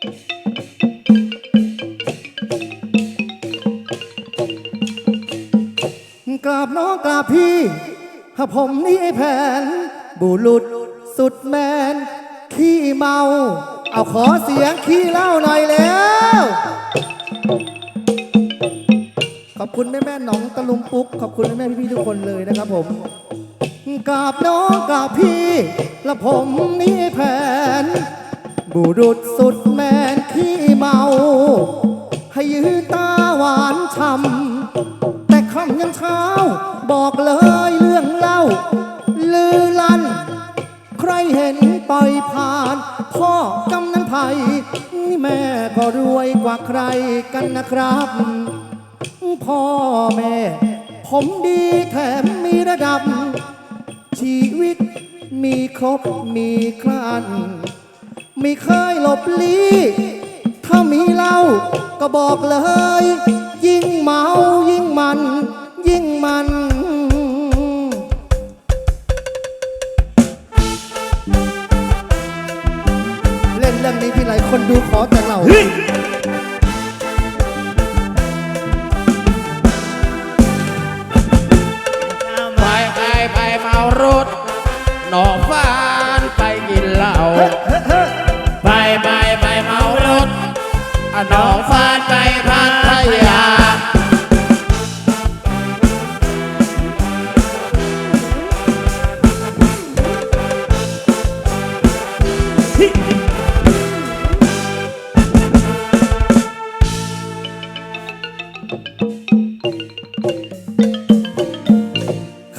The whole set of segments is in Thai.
กราบน้องกราบพี่ถ้าผมนี่ไอแผน บุรุษสุดแมน ขี้เมา เอาขอเสียงขี้เหล่าหน่อยแล้ว ขอบคุณแม่แม่หนองตะลุมปุ๊กขอบคุณแม่ๆพี่ๆทุกคนเลยนะครับผมกราบน้องกราบพี่ และผมนี่ไอแผน บุรุษสุด ยืนตาหวานช่ำแต่คำยังเช้า บอกเลยเรื่องเล่า ลือลัน ใครเห็นปล่อยผ่าน พ่อกำนันไผ่นี่แม่ก็รวยกว่าใครกันนะครับ พ่อแม่ ผมดีแถมมีระดับ ชีวิตมีครบมีครันไม่เคยหลบลี้ ถ้ามีเหล้าก็บอกเลย ยิ่งเมายิ่งมัน ยิ่งมันเล่นเรื่องนี้ที่ไรคนดูขอแต่เราไปไปไปเมารถหนอง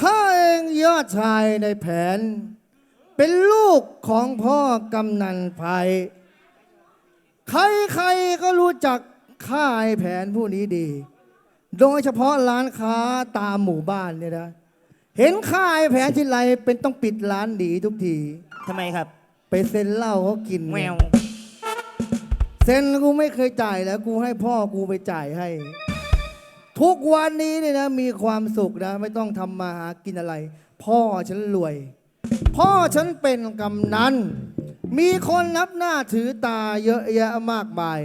ข้าเองยอดชายในแผน เป็นลูกของพ่อกำนันภัย ใครๆก็รู้จักข้าไอ้แผนผู้นี้ดี โดยเฉพาะร้านค้าตามหมู่บ้านเนี่ยนะ เห็นข้าไอ้แผนที่ไรเป็นต้องปิดร้านดีทุกที ทำไมครับ ไปเซ็นเหล้าเขากินแมว เซ็นกูไม่เคยจ่ายแล้ว กูให้พ่อกูไปจ่ายให้ ทุกวันนี้เนี่ยนะมีความสุขนะไม่ต้องทำมาหากินอะไร พ่อฉันรวย พ่อฉันเป็นกำนันมีคนนับหน้าถือตาเยอะแยะมากมาย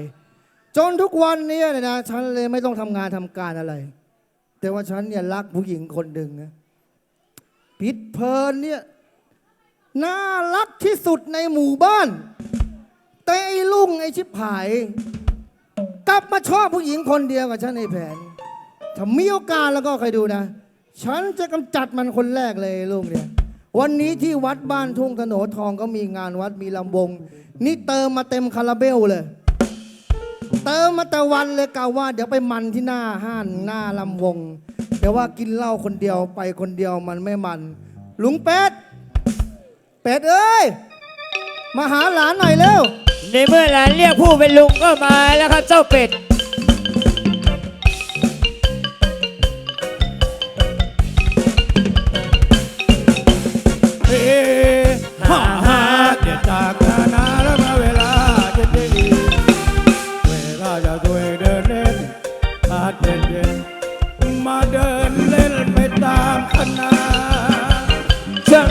จนทุกวันนี้เนี่ยนะฉันเลยไม่ต้องทำงานทำการอะไร แต่ว่าฉันเนี่ยรักผู้หญิงคนหนึ่งนะพิษเพลินเนี่ยน่ารักที่สุดในหมู่บ้าน แต่ไอ้ลุงไอ้ชิบหาย กลับมาชอบผู้หญิงคนเดียวกับฉันในแผน ถ้ามีโอกาสแล้วก็ใครดูนะ ฉันจะกำจัดมันคนแรกเลยลุงเนี่ยวันนี้ที่วัดบ้านทุ่งถนนทองก็มีงานวัดมีลำวง นี่เติมมาเต็มคาราเบลเลย เติมมาแต่วันเลยกล่าวว่า เดี๋ยวไปมันที่หน้าห้านหน้าลำวง แต่ว่ากินเหล้าคนเดียวไปคนเดียวมันไม่มัน ลุงเป็ดเป็ดเอ้ย มาหาหลานหน่อยเร็ว ในเมื่อหลานเรียกผู้เป็นลุงก็มาแล้วครับเจ้าเป็ด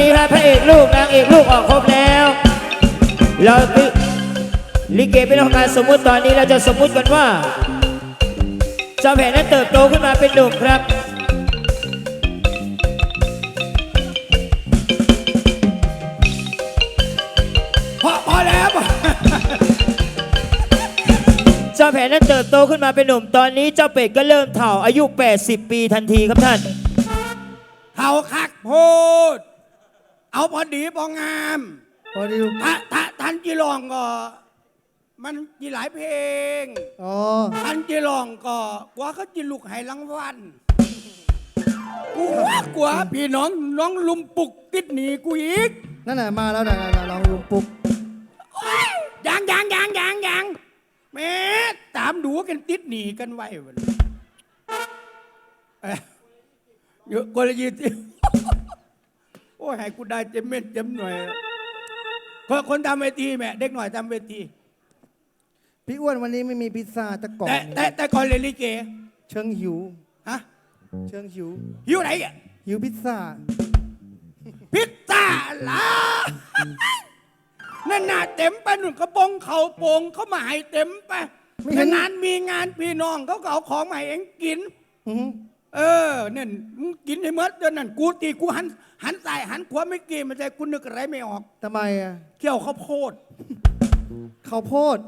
นี้ครับพระเอกลูกนางเอกลูกออกครบแล้ว เราลิลิเกเป็นของการสมมุติตอนนี้เราจะสมมุติกันว่าเจ้าแผนนั้นเติบโตขึ้นมาเป็นหนุ่มครับพอพอแล้วเจ้าแผนนั้นเติบโตขึ้นมาเป็นหนุ่มตอนนี้เจ้าเป็ดก็เริ่มเถ่าอายุ 80 ปีทันทีครับท่านเฮาคักโพด เอาพอดีพองามพอดีถ้าถ้าท่านจีลองก็ มันจีหลายเพลงอ๋อท่านจีลองก็กว่าเขาจีลุกให้รางวัลกูว่ากว่าพี่น้องน้องลุมปุกติดหนีกูอีกนั่นแหละมาแล้วนะนะนะลองลุงปุ๊บยังยังยังยังยังแม่ตามดูกันติดหนีกันไว้วันเอ้ยเยอะกว่าละยี่สิบโอ้ยให้กูได้เต็มเม็ดเต็มหน่วยคนคนทำเวทีแม่เด็กหน่อยทำเวที พี่อ้วนวันนี้ไม่มีพิซซ่าตะกล่องแต่แต่แต่ก่อนเล่นลิเกเชิงหิว ฮะเชิงหิวอยู่ไหนอะหิวพิซซ่า พิซซ่าล่ะในนั่นน่ะเต็มไปหนุนกระโปรงเขาโป่งเขามาให้เต็มไปไม่เห็น นานๆมีงานพี่น้องเขาก็เอาของมาให้เองกิน อือหือ เออเนี่ยมึงกินให้หมดเดือนนั้นกูตีกูหัน หันใส่หันขวาไม่กี่มันใจกูนึกอะไรไม่ออกทำไมอะเกี่ยวข้าวโพด ข้าวโพด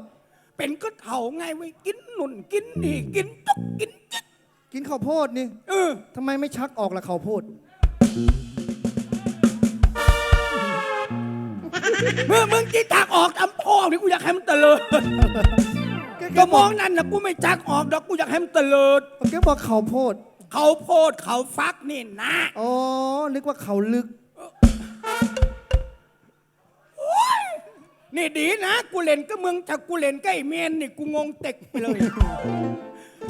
เป็นก็เถาไงไว้ยกินหนุนกินนี่กินจุกกินจิ๊กกินข้าวโพดนี่เออ ทำไมไม่ชักออกล่ะข้าวโพด เมื่อมึงจีจักออกทำพ่อนี่กูอยากให้มันเตลิดก็มองนั่นนะกูไม่จักออกดอกกูอยากให้มันเตลิด แกบอกข้าวโพด เขาโพดเขาฟักนี่นะอ๋อ นึกว่าเขาลึกนี่ดีนะ กูเล่นก็มึงถ้ากูเล่นใกล้เมนนี่กูงงเต็กไปเลย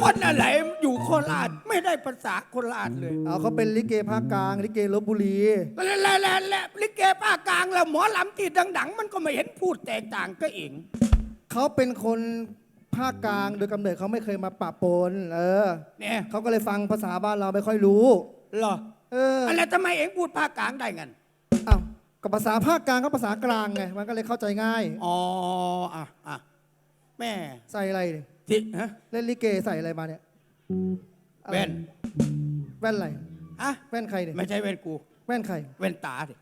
คนอะไรอยู่โคราชไม่ได้ภาษาโคราชเลยเอาเขาเป็นลิเกภาคกลาง ลิเกลบบุรี แล้วแล้วแล้วแล้วลิเกภาคกลางแล้วหมอลำที่ดัง ๆ มันก็ไม่เห็นพูดแตกต่างก็เอง เขาเป็นคน ภาคกลางโดยกำเนิดเขาไม่เคยมาปะปน เออเนี่ยเขาก็เลยฟังภาษาบ้านเราไม่ค่อยรู้ เหรอเอออะไรทำไมเอ็งพูดภาคกลางได้งันอ้าวกับภาษาภาคกลางก็ภาษากลางไงมันก็เลยเข้าใจง่าย อ๋ออะอะแม่ใส่อะไรเนี่ยที่ฮะเล่นลิเกใส่อะไรมาเนี่ยอะไรแว่นแว่นอะไรฮะแว่นใครเนี่ยไม่ใช่แว่นกู แว่นใคร แว่นตาดิ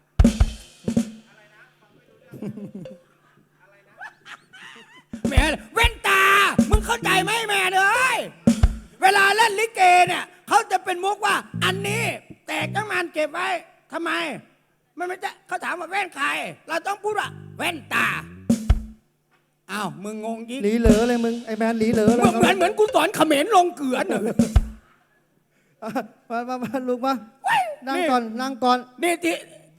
แม่แว่นตา มึงเข้าใจไหมแม่เลยเวลาเล่นลิเกเนี่ยเขาจะเป็นมุกว่า อันนี้ แตกตั้งมันเก็บไว้ทำไม มันไม่ใช่เขาถามว่าแว่นใคร เราต้องพูดว่าแว่นตาอ้าวมึงงงยิ่งหลีเหลอเลยมึงไอ้แมนหลีเหลอเลเหยมือนเหมือนเหมือนกูสอนเขมรลงเกลือเนอะอะมามามาลุกมาเว้ยนั่งนี่ ก่อนนั่งก่อนนี่ที่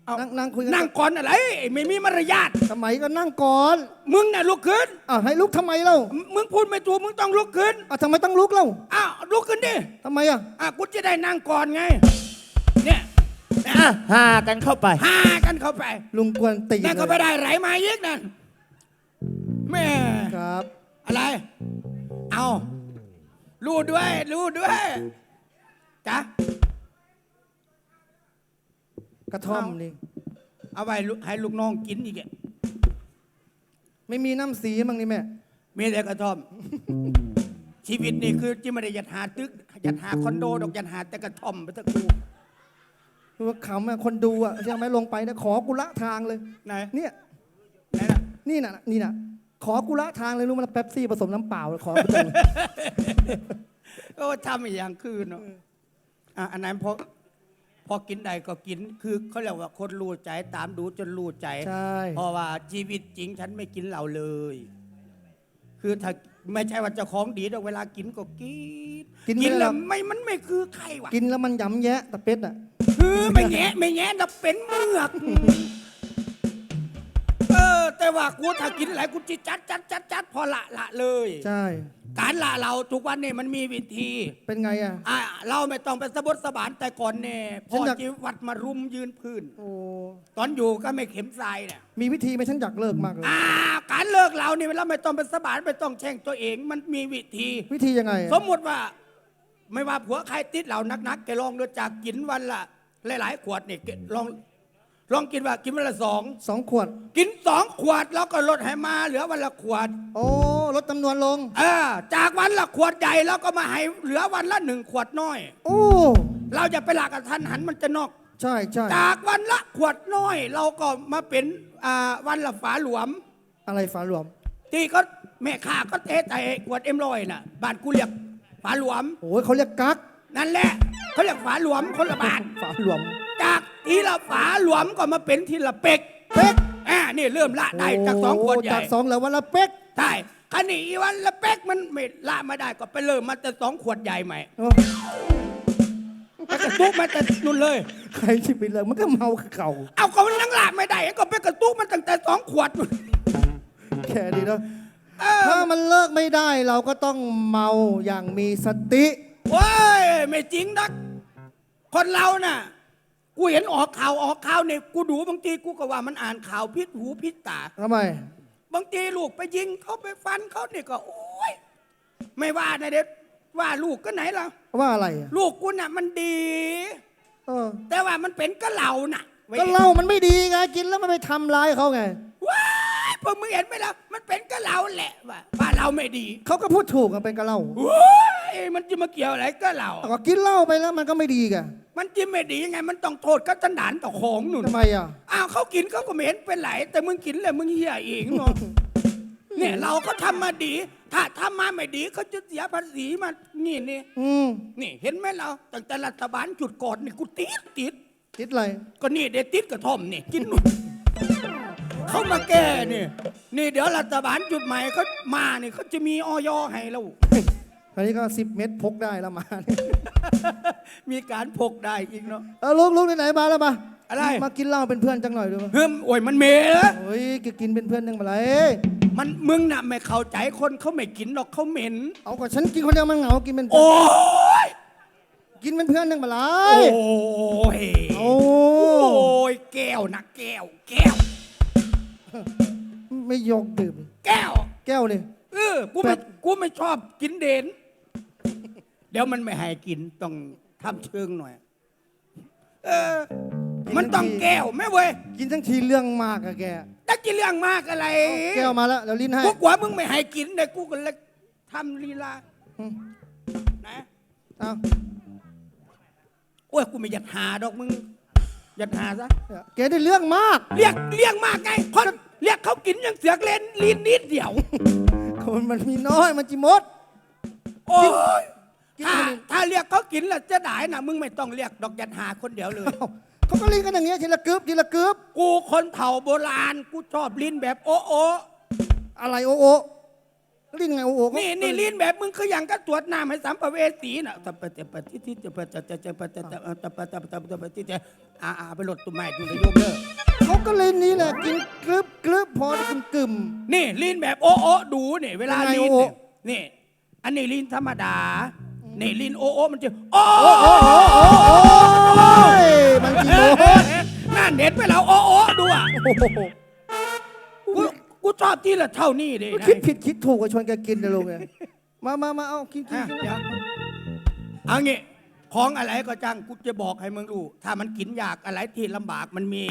เอานั่งนั่งคุยกันนั่งก่อนอะไร ไม่มีมารยาทสมัยก็นั่งก่อนมึงน่ะลุกขึ้นอ้าวให้ลุกทำไมเล่ามึมึงพูดไม่ถูกมึงต้องลุกขึ้นอ้าวทำไมต้องลุกเล่าอ้าวลุกขึ้นดิทำไมอะอะกูจะได้นั่งก่อนไง เนี่ยอะหากันเข้าไป หากันเข้าไปลุงกวนตีนั่นก็เลไปยได้ไหลมาเยกนั่นแม่ครับ อะไร เอารู้ด้วยรู้ด้วยจ้ะ กระท่อมนี่ เอาไปลูกให้ลูกน้องกินอีกอะไม่มีน้ำสีมั้งนี่แม่ มีแต่กระท่อม ชีวิตนี่คือที่ไม่ได้ยัดหาตึกยัดหาคอนโดดอกยัดหาแต่กระท่อมไปตะกูคือว่าขำอะคนดูอะใช่ไหมลงไปนะขอกุละทางเลย ไหนเนี่ย ไหนน่ะนี่น่ะ นี่น่ะ ขอกุละทางเลยรู้ไหมเป๊ปซี่ผสมน้ำเปล่า ขอกูจังก็ทำอย่างคืนเนาะอะอันนั้นพอ พอกินใดก็กินคือเขาเรียกว่าคนรู้ใจตามดูจนรู้ใจใช่ เพราะว่าชีวิตจริงฉันไม่กินเหล้าเลย คือถ้าไม่ใช่ว่าเจะของดีแต่เวลากินก็กินกินไม่กินได้หรแล้อวกไม่มันไม่คือใครวะกินแล้วมันหยำแยะตะเป็ดอะ คือไม่แงะไม่แงะแต่เป็นเมือกเออแต่ว่ากูถ้ากินอะไรกูจิจัดจัดจัดจัดพอละละเลย ใช่ การละเราทุกวันนี้มันมีวิธีเป็นไงอะ อะเราไม่ต้องไปสะบดสะบานแต่ก่อนเนี่ยพฉัอนอยากจีวัดมารุมยืนพื้น โอ้ตอนอยู่ก็ไม่เข็มทรายเนี่ยมีวิธีไหมฉันอยากเลิกมากเลย อ่าการเลิกเราเนี่ยเราไม่ต้องไปสะบานไม่ต้องแช่งตัวเองมันมีวิธี วิธียังไงอะสมมติว่า ไม่ว่าผัวใครติดเหล่านักๆแกลองดูจากกินวันละหลายๆขวดเนี่ยแกลอง ลองกินว่ากินวันละสองสองขวด กินสองขวดแล้วก็ลดให้มาเหลือวันละขวดโอ้ลดจำนวนลง เออจากวันละขวดใหญ่แล้วก็มาให้เหลือวันละหนึ่งขวดน้อย โอ้ เราจะไปหลักกับทันหันมันจะนอก ใช่ใช่จากวันละขวดน้อย เราก็มาเป็นอ่าวันละฝาหลวม อะไรฝาหลวม ที่ก็แม่ข้าก็เทใส่ขวดเอ็มลอยน่ะบ้านกูเรียกฝาหลวม โอ้ยเขาเรียกกั๊กนั่นแหละเขาเรียกฝาหลวมคนละบาทฝาหลวม จาก ทีละฝาหลวมก็มาเป็นทีละเป็กเป๊กอ่านี่เริ่มละได้จากสองขวดใหญ่จากสองแล้ววันละเป๊กใช่คันนี้อีวันละเป็กมันไม่ละไม่ได้ก็ไปเริ่มมาแต่สองขวดใหญ่ใหม่โอ้แล้วก็ตุ๊กมาแต่นุ่นเลย ใครชีวิตเลยมันก็เมาเก่า เอาก็มันนั่งละไม่ได้ก็ไปกระตุกมันตั้งแต่สองขวดนู่นแค่นี้เนาะเออถ้ามันเลิกไม่ได้เราก็ต้องเมาอย่างมีสติว้ายไม่จริงนัก คนเราน่ะ กูเห็นออกข่าวออกข่าวเนี่ยกูดูบางทีกูก็ว่ามันอ่านข่าวพิษหูพิษตา ทำไม บางทีลูกไปยิงเขาไปฟันเขาเนี่ยก็โอ้ยไม่ว่านะเด็ดว่าลูกก็ไหนล่ะว่าอะไรอะลูกกูน่ะมันดี เออแต่ว่ามันเป็นก็เหล่าน่ะก็เหล้ามันไม่ดีไงกินแล้วมันไปทำร้ายเขาไง ว้ายไปพวกมึงเห็นไหมล่ะมันเป็นก็เราแหละว่าบ้านเราไม่ดีเขาก็พูดถูกกันเป็นกะเหล่าโอ้ยมันจะมาเกี่ยวอะไรก็เราก็กินเหล้าไปแล้วมันก็ไม่ดีแก มันจะไม่ดียังไง มันต้องโทษก็ตันดานต่อของหนุนทำไมอะ อ้าวเขากินเขาก็ไม่เห็นเป็นไรแต่มึงกินเลยมึงเหี้ยเองเนาะ เนี่ยเราก็ทำมาดี ถ้าทำมาไม่ดีเขาจะเสียภาษีมานี่นี่อืมนี่เห็นไหมเราตั้งแต่รัฐบาลจุดก่อนนี่กูติดติดคิดอะไร ก็นี่เด็ดติดกระท่อมนี่กินหนุนเขามาแก้นี่นี่เดี๋ยวรัฐบาลจุดใหม่เขามานี่เขาจะมีออยให้เราคราวนี้ก็สิบเม็ดพกได้แล้วมา มีการพกได้อีกเนาะ เออลุกลุกไหนๆมาแล้วมาอะไร มากินเหล้าเป็นเพื่อนจังหน่อยดูมั้ยเฮ้มโอ้ยมันเมเหรอโอ้ยแกกินเป็นเพื่อนยังไงมันมึงน่ะไม่เข้าใจคนเขาไม่กินหรอกเขาเหม็น เอาก็ฉันกินคนเดียวมันเหงากินเป็นโอ้ยกินเป็นเพื่อนยังไงโอ้ยโอ้โอ้ยแก้วนะแก้ว แก้ว ไม่ยกดื่มแก้ว แก้วนี่เออกูไม่กูไม่ชอบกินเด่นเดี๋ยวมันไม่ให้กินต้องทำเชิงหน่อย เออ มันต้องแก้วแม่เว้ยกินทั้งทีเรื่องมากอะแกแต่กินเรื่องมากอะไรแก้วมาแล้วเดี๋ยวลิ้นให้กูกว่ามึงไม่ให้กินเลยกูก็เลยทำลีลาอืมนะเอาโอ้ยกูไม่อยากหาดอกมึงอยากหาซะแกได้เรื่องมาก เรียกเรียกมากไงคนเรียกเขากินยังเสือกเล่นลีนนิดเดียวคนมันมีน้อยมันจิมดโอ้ย กินถ้าคนอื่นถ้าเรียกเขากินแล้วจะได้นะมึงไม่ต้องเรียกดอกยันหาคนเดียวเลยเอ้าเขาก็ลิ้นกันอย่างเงี้ยทีละกึบทีละกึบกูคนเผ่าโบราณ กูชอบลิ้นแบบโอะโอะอะไรโอโอลิ้นไงโอโอก็นี่นี่ลิ้นแบบมึงคืออย่างก็ตรวจน้ำให้สัมภเวสีน่ะตะปะตะปะทิทิตะปะตะตะตะปะตะตะตะปะตะปะตะปะตะปะทิตะอ่าอ่าไปหลดตุ้มไม้อยู่ในโยมเด้อเขาก็ลิ้นนี้แหละกินกรึบกรึบพอได้กึมกึม นี่ลิ้นแบบโอะโอะดูนี่เวลาเป็นไงลิ้นโอะเนี่ยนี่ อันนี้ลิ้นธรรมดา นี่ลิ้นโอะโอะมันจะโอะโอ้โหโอ้โหโอ้ยมันจิโมดนั่นเด็ดไปแล้วโอะโอะดูอะโอ้โหกูกูชอบที่ละเท่านี้เลยนะคิดผิดคิดถูกก็ชวนแกกินนะลุงเนี่ยมามามาเอากินกินอะกินเดี๋ยวเอางี้ของอะไรก็จังกูจะบอกให้มึงรู้ถ้ามันกินยากอะไรที่ลำบากมันมี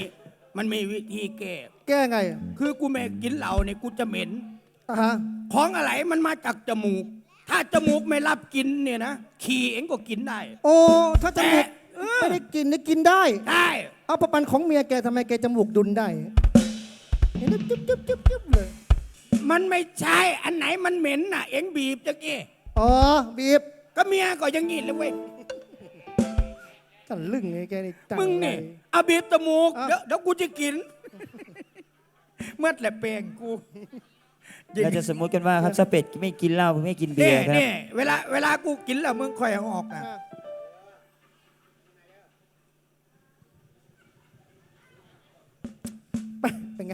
มันมีวิธีแก้แก้ไงอะคือกูไม่กินเหล้าเนี่ยกูจะเหม็นอะฮะของอะไรมันมาจากจมูก ถ้าจมูกไม่รับกินเนี่ยนะขี่เองก็กินได้ โอ้ ถ้าจมูกเออไม่ได้กินนี่กินได้ ได้ เอาประปันของเมียแกทำไมแกจมูกดุนได้เห็นแล้วจุ๊บจุ๊บจุ๊บจุ๊บเลยมันไม่ใช่อันไหนมันเหม็นน่ะ เอ็งบีบจะกี้อ๋อบีบก็เมียก็อยังงี้เลยเว้ยกันลึ่งไงแกนี่จังมึงเลนี่ยเอาบีบจมูกอะ เดี๋ยวเดี๋ยวกูจะกิน เมื่อแหละเปลงกู เราจะสมมุติกันว่าครับสเปดไม่กินเหล้าไม่กินเบีนี่ยร์ครับ นี่เวลาเวลากูกินแล้วมึงค่อยเอาออกอะไปเป็นไง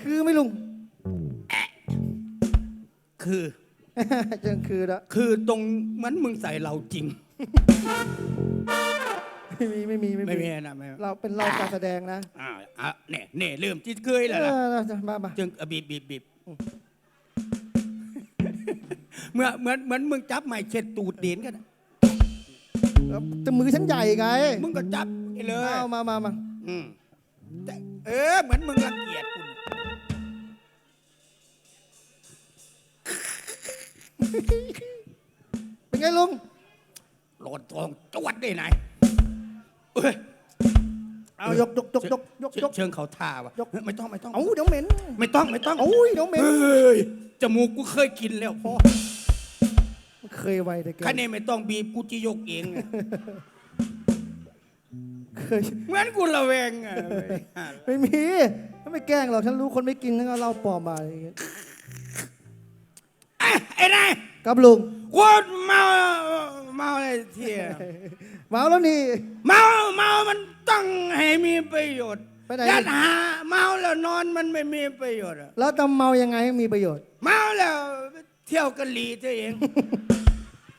คือไหม่ลุง คือจังคือแล้วคือตรงเหมือนมึงใส่เราจริง ไม่มีไม่มีไม่มีนะไม่มีเราเป็นเราการแสดงนะอ่าอะเนี่ยเนี่ยลืมที่เคยแล้วเอล่ะอมามาจึงอะบีบบีบบีบเมื่อเหมือนเหมือนมึงจับไม้เช็ดตูดเด่นกันอะเอาแต่มือฉันใหญ่ไงมึงก็จับไปเลยเอามามามาอืมแต่เออ เหมือนมึงรังเกียจกูนี่เป็นไงลุง โหลดทองจวดได้ไหน เอ้ยเอายกยกยกยกยกยก เชิงเขาท่าวะยกเฮ้ยไม่ต้องไม่ต้อง เอาเดี๋ยวเหม็นไม่ต้องไม่ต้องเอาเดี๋ยวเหม็นเฮ้ยจมูกกูเคยกินแล้วพอเคยไวแต่แกคันนี้ไม่ต้องบีบกูจะยกเองอะเคย เหมือนกูระแวงอะไม่มีไม่แกล้งหรอกฉันรู้คนไม่กินฉันก็เล่าปลอมมาอะไรอย่างเงี้ยอะไอ้นายครับลุงกูเมาเมาอะไรเที่ย เมาแล้วนี่ เมาเมามันต้องให้มีประโยชน์ไปไหน ยัดหาเมาแล้วนอนมันไม่มีประโยชน์อะแล้วทำเมายังไงให้มีประโยชน์ เมาแล้วเที่ยวกะหลีตัวเอง